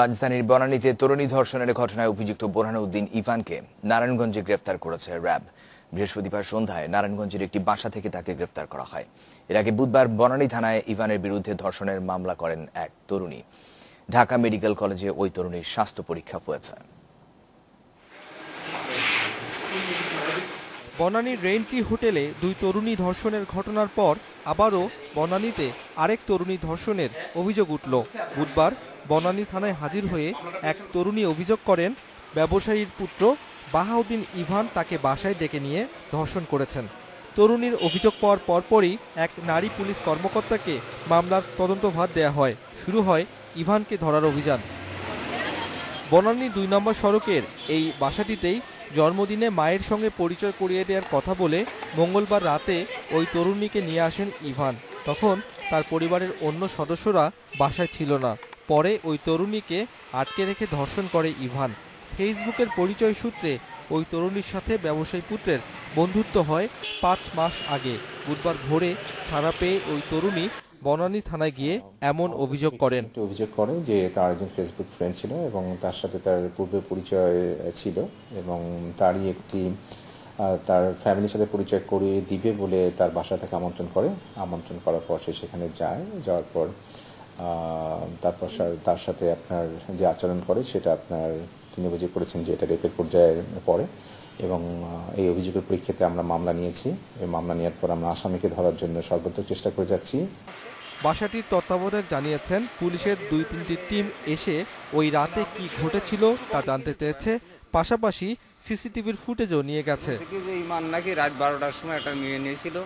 রাজধানীর বনানীতে তরুণী ধর্ষণের ঘটনায় অভিযুক্ত বোরহানুদ্দিন ইভানকে নারায়ণগঞ্জে গ্রেফতার করেছে র্যাব। বৃহস্পতিবার সন্ধ্যায় নারায়ণগঞ্জের একটি বাসা থেকে তাকে গ্রেফতার করা হয়। এর আগে বুধবার বনানী থানায় ইভানের বিরুদ্ধে ধর্ষণের মামলা করেন এক তরুণী। ঢাকা মেডিকেল কলেজে ওই তরুণীর স্বাস্থ্য পরীক্ষা হয়েছে। বনানীর রেইনট্রি হোটেলে দুই তরুণী ধর্ষণের ঘটনার পর আবারও বনানীতে আরেক তরুণী ধর্ষণের অভিযোগ উঠল। বুধবার বনানী থানায় হাজির হয়ে এক তরুণী অভিযোগ করেন, ব্যবসায়ীর পুত্র বাহাউদ্দিন ইভান তাকে বাসায় ডেকে নিয়ে ধর্ষণ করেছেন। তরুণীর অভিযোগ পাওয়ার পরপরই এক নারী পুলিশ কর্মকর্তাকে মামলার তদন্তভার দেয়া হয়। শুরু হয় ইভানকে ধরার অভিযান। বনানী দুই নম্বর সড়কের এই বাসাটিতেই জন্মদিনে মায়ের সঙ্গে পরিচয় করিয়ে দেওয়ার কথা বলে মঙ্গলবার রাতে ওই তরুণীকে নিয়ে আসেন ইভান। তখন তার পরিবারের অন্য সদস্যরা বাসায় ছিল না। পরে ওই তরুণীকে আটকে রেখে ধর্ষণ করে ইভান। ফেসবুকের পরিচয় সূত্রে ওই তরুণীর সাথে ব্যবসায়ী পুত্রের বন্ধুত্ব হয় পাঁচ মাস আগে। বুধবার ভোরে ছাড়া পেয়ে ওই তরুণী বনানী থানায় গিয়ে এমন অভিযোগ করেন। অভিযোগ করে যে তার একজন ফেসবুক ফ্রেন্ড ছিল এবং তার সাথে তার পূর্বে পরিচয় ছিল এবং তারই একটি তার ফ্যামিলির সাথে পরিচয় করিয়ে দিবে বলে তার বাসা থেকে আমন্ত্রণ করে। আমন্ত্রণ করার পর সে সেখানে যায়। যাওয়ার পর তারপর তার সাথে আপনার যে আচরণ করে সেটা আপনার তিনি অভিযোগ করেছেন যে এটা রেপের পর্যায়ে পড়ে এবং এই অভিযোগের পরীক্ষাতে আমরা মামলা নিয়েছি। এই মামলা নেওয়ার পর আমরা আসামিকে ধরার জন্য সর্বোচ্চ চেষ্টা করে যাচ্ছি। বাসাটির তত্ত্বাবধায়ক জানিয়েছেন পুলিশের দুই তিনটি টিম এসে ওই রাতে কি ঘটেছিল তা জানতে চেয়েছে। পাশাপাশি সিসিটিভির ফুটেজও নিয়ে গেছে। যে ইমান নাকি রাত বারোটার সময় একটা মেয়ে নিয়েছিল।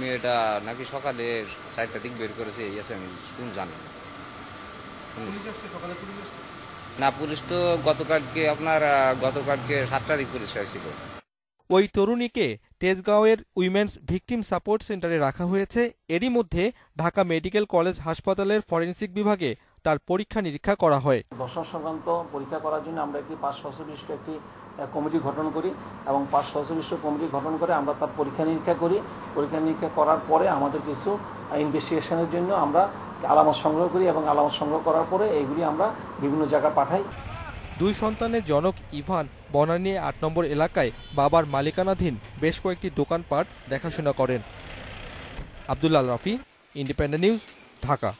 মেয়েটা নাকি সকালে চারটা দিক বের করেছে এই আছে আমি শুন জানি না। না পুলিশ তো গতকালকে আপনার গতকালকে সাতটা দিক পুলিশ হয়েছিল ওই তরুণীকে তেজগাঁওয়ের উইমেন্স ভিকটিম সাপোর্ট সেন্টারে রাখা হয়েছে। এরই মধ্যে ঢাকা মেডিকেল কলেজ হাসপাতালের ফরেনসিক বিভাগে তার পরীক্ষা নিরীক্ষা করা হয়। দর্শন সংক্রান্ত পরীক্ষা করার জন্য আমরা একটি পাঁচ সদস্য একটি কমিটি গঠন করি এবং পাঁচ সদস্য কমিটি গঠন করে আমরা তার পরীক্ষা নিরীক্ষা করি। পরীক্ষা নিরীক্ষা করার পরে আমাদের কিছু ইনভেস্টিগেশনের জন্য আমরা আলামত সংগ্রহ করি এবং আলামত সংগ্রহ করার পরে এইগুলি আমরা বিভিন্ন জায়গায় পাঠাই। দুই সন্তানের জনক ইভান বনানী আট নম্বর এলাকায় বাবার মালিকানাধীন বেশ কয়েকটি দোকানপাট দেখাশোনা করেন। Abdullah Rafi independent news Dhaka.